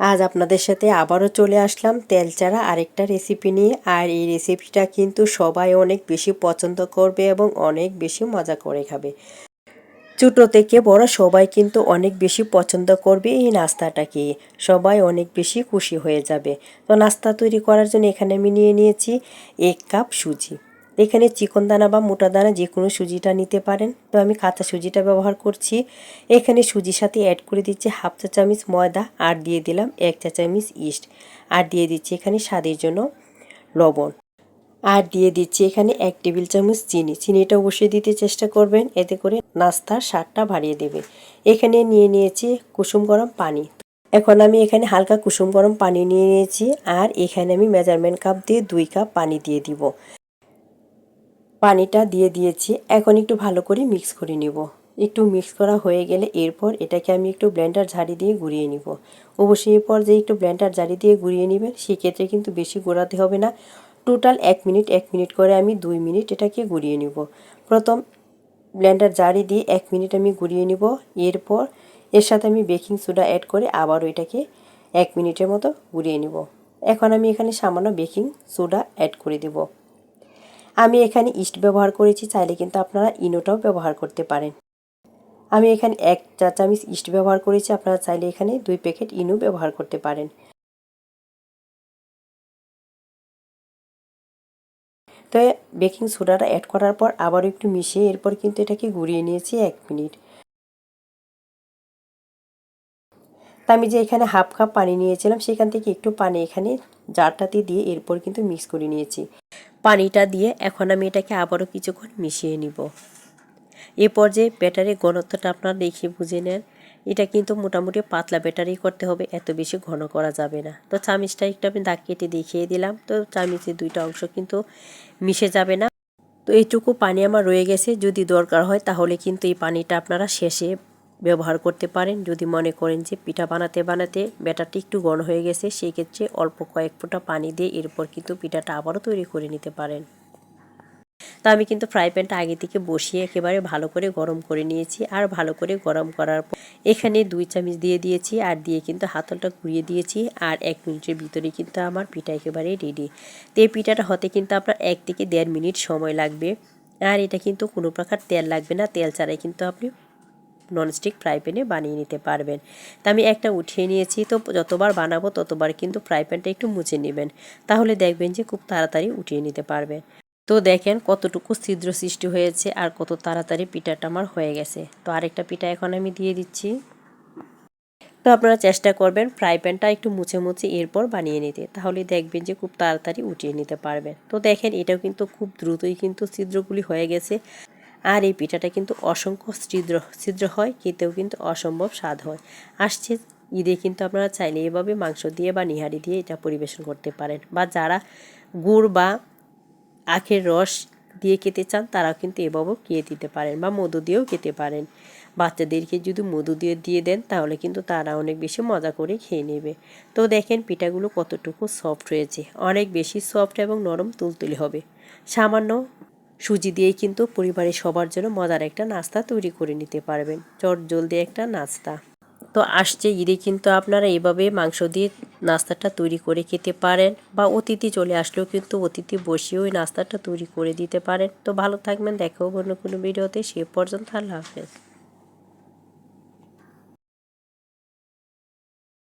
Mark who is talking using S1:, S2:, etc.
S1: আজ আপনাদের সাথে আবারও চলে আসলাম তেল ছাড়া আরেকটা রেসিপি নিয়ে। আর এই রেসিপিটা কিন্তু সবাই অনেক বেশি পছন্দ করবে এবং অনেক বেশি মজা করে খাবে। ছোটো থেকে বড় সবাই কিন্তু অনেক বেশি পছন্দ করবে এই নাস্তাটাকে। সবাই অনেক বেশি খুশি হয়ে যাবে। তো নাস্তা তৈরি করার জন্য এখানে আমি নিয়ে নিয়েছি এক কাপ সুজি। এখানে চিকন দানা বা মোটা দানা যে কোনো সুজিটা নিতে পারেন। তো আমি কাঁচা সুজিটা ব্যবহার করছি। এখানে সুজির সাথে অ্যাড করে দিচ্ছি হাফ চা চামচ ময়দা আর দিয়ে দিলাম এক চা চামচ ইস্ট আর দিয়ে দিচ্ছি এখানে স্বাদের জন্য লবণ। আর দিয়ে দিচ্ছি এখানে এক টেবিল চামচ চিনি। চিনিটা অবশ্যই দিতে চেষ্টা করবেন, এতে করে নাস্তার স্বাদটা বাড়িয়ে দেবে। এখানে নিয়ে নিয়েছি কুসুম গরম পানি। এখন আমি এখানে হালকা কুসুম গরম পানি নিয়ে নিয়েছি। আর এখানে আমি মেজারমেন্ট কাপ দিয়ে দুই কাপ পানি দিয়ে দিব। পানিটা দিয়ে দিয়েছি। এখন একটু ভালো করে মিক্স করে নিব। একটু মিক্স করা হয়ে গেলে এরপর এটাকে আমি একটু ব্লেন্ডার ঝাড়ি দিয়ে গুঁড়িয়ে নিব। অবশ্যই এরপর যে একটু ব্লেন্ডার ঝাড়ি দিয়ে গুঁড়িয়ে নেবেন, সেক্ষেত্রে কিন্তু বেশি গোড়াতে হবে না। টোটাল এক মিনিট এক মিনিট করে আমি দুই মিনিট এটাকে গুঁড়িয়ে নিব। প্রথম ব্লেন্ডার জারি দিয়ে এক মিনিট আমি গুঁড়িয়ে নিব। এরপর এর সাথে আমি বেকিং সোডা অ্যাড করে আবারও এটাকে এক মিনিটের মতো গুঁড়িয়ে নিব। এখন আমি এখানে সামান্য বেকিং সোডা অ্যাড করে দেব। আমি এখানে ইস্ট ব্যবহার করেছি, চাইলে কিন্তু আপনারা ইনোটাও ব্যবহার করতে পারেন। আমি এখানে এক চা চামচ ইস্ট ব্যবহার করেছি, আপনারা চাইলে এখানে দুই প্যাকেট ইনো ব্যবহার করতে পারেন। তো বেকিং সোডাটা অ্যাড করার পর আবারও একটু মিশিয়ে এরপর কিন্তু এটাকে ঘুরিয়ে নিয়েছি এক মিনিট। তা আমি যে এখানে হাফ কাপ পানি নিয়েছিলাম, সেখান থেকে একটু পানি এখানে জারটাতে দিয়ে এরপর কিন্তু মিক্স করে নিয়েছি। পানিটা দিয়ে এখন আমি এটাকে আবারও কিছুক্ষণ মিশিয়ে নিব। এ পর্যায়ে ব্যাটারির ঘনত্বটা আপনারা দেখে বুঝে নেন। এটা কিন্তু মোটামুটি পাতলা ব্যাটারি করতে হবে, এত বেশি ঘন করা যাবে না। তো চামিচটা একটু আমি দাগ কেটে দেখিয়ে দিলাম। তো চামিচের দুইটা অংশ কিন্তু মিশে যাবে না। তো এইটুকু পানি আমার রয়ে গেছে। যদি দরকার হয় তাহলে কিন্তু এই পানিটা আপনারা শেষে ব্যবহার করতে পারেন। যদি মনে করেন যে পিঠা বানাতে বানাতে ব্যাটারটি একটু ঘন হয়ে গেছে সেই ক্ষেত্রে অল্প কয়েক ফোঁটা পানি দিয়ে এরপর কিন্তু পিঠাটা আবারও তৈরি করে নিতে পারেন। তো আমি কিন্তু ফ্রাই প্যানটা আগে থেকে বসিয়ে একেবারে ভালো করে গরম করে নিয়েছি আর ভালো করে গরম করার পর এখানে দুই চামচ দিয়ে দিয়েছি আর দিয়ে কিন্তু হাতলটা ঘুরিয়ে দিয়েছি আর এক মিনিটের ভিতরে কিন্তু আমার পিঠা একেবারে রেডি তো এই পিঠাটা হতে কিন্তু আপনার এক থেকে দেড় মিনিট সময় লাগবে। আর এটা কিন্তু কোনো প্রকার তেল লাগবে না, তেল ছাড়াই কিন্তু আপনি ননস্টিক ফ্রাই প্যানে বানিয়ে নিতে পারবেন। তা আমি একটা উঠিয়ে নিয়েছি, তো যতবার বানাবো ততবার কিন্তু ফ্রাই প্যানটা একটু মুছে নেবেন। তাহলে দেখবেন যে খুব তাড়াতাড়ি উঠিয়ে নিতে পারবেন। তো দেখেন কতটুকু ছিদ্র সৃষ্টি হয়েছে আর কত তাড়াতাড়ি পিঠাটা আমার হয়ে গেছে। তো আরেকটা পিঠা এখন আমি দিয়ে দিচ্ছি। তো আপনারা চেষ্টা করবেন ফ্রাই প্যানটা একটু মুছে মুছে এরপর বানিয়ে নিতে। তাহলে দেখবেন যে খুব তাড়াতাড়ি উঠিয়ে নিতে পারবেন। তো দেখেন এটাও কিন্তু খুব দ্রুতই কিন্তু ছিদ্রগুলি হয়ে গেছে। আর এই পিঠাটা কিন্তু অসংখ্য ছিদ্র ছিদ্র হয়, খেতেও কিন্তু অসম্ভব স্বাদ হয়। আসছে ঈদে কিন্তু আপনারা চাইলে এভাবে মাংস দিয়ে বা নিহারি দিয়ে এটা পরিবেশন করতে পারেন। বা যারা গুড় বা আখের রস দিয়ে খেতে চান, তারাও কিন্তু এভাবেও খেয়ে দিতে পারেন বা মধু দিয়েও খেতে পারেন। বাচ্চাদেরকে যদি মধু দিয়ে দিয়ে দেন, তাহলে কিন্তু তারা অনেক বেশি মজা করে খেয়ে নেবে। তো দেখেন পিঠাগুলো কতটুকু সফট হয়েছে। অনেক বেশি সফট এবং নরম তুলতুলি হবে। সামান্য সুজি দিয়েই কিন্তু পরিবারের সবার জন্য মজার একটা নাস্তা তৈরি করে নিতে পারবেন। চট জলদি একটা নাস্তা। তো আসছে ঈদে কিন্তু আপনারা এভাবে মাংস দিয়ে নাস্তাটা তৈরি করে খেতে পারেন বা অতিথি চলে আসলেও কিন্তু অতিথি বসিয়ে ওই নাস্তাটা তৈরি করে দিতে পারেন। তো ভালো থাকবেন, দেখো অন্য কোনো ভিডিওতে। সে পর্যন্ত আল্লাহ হাফেজ।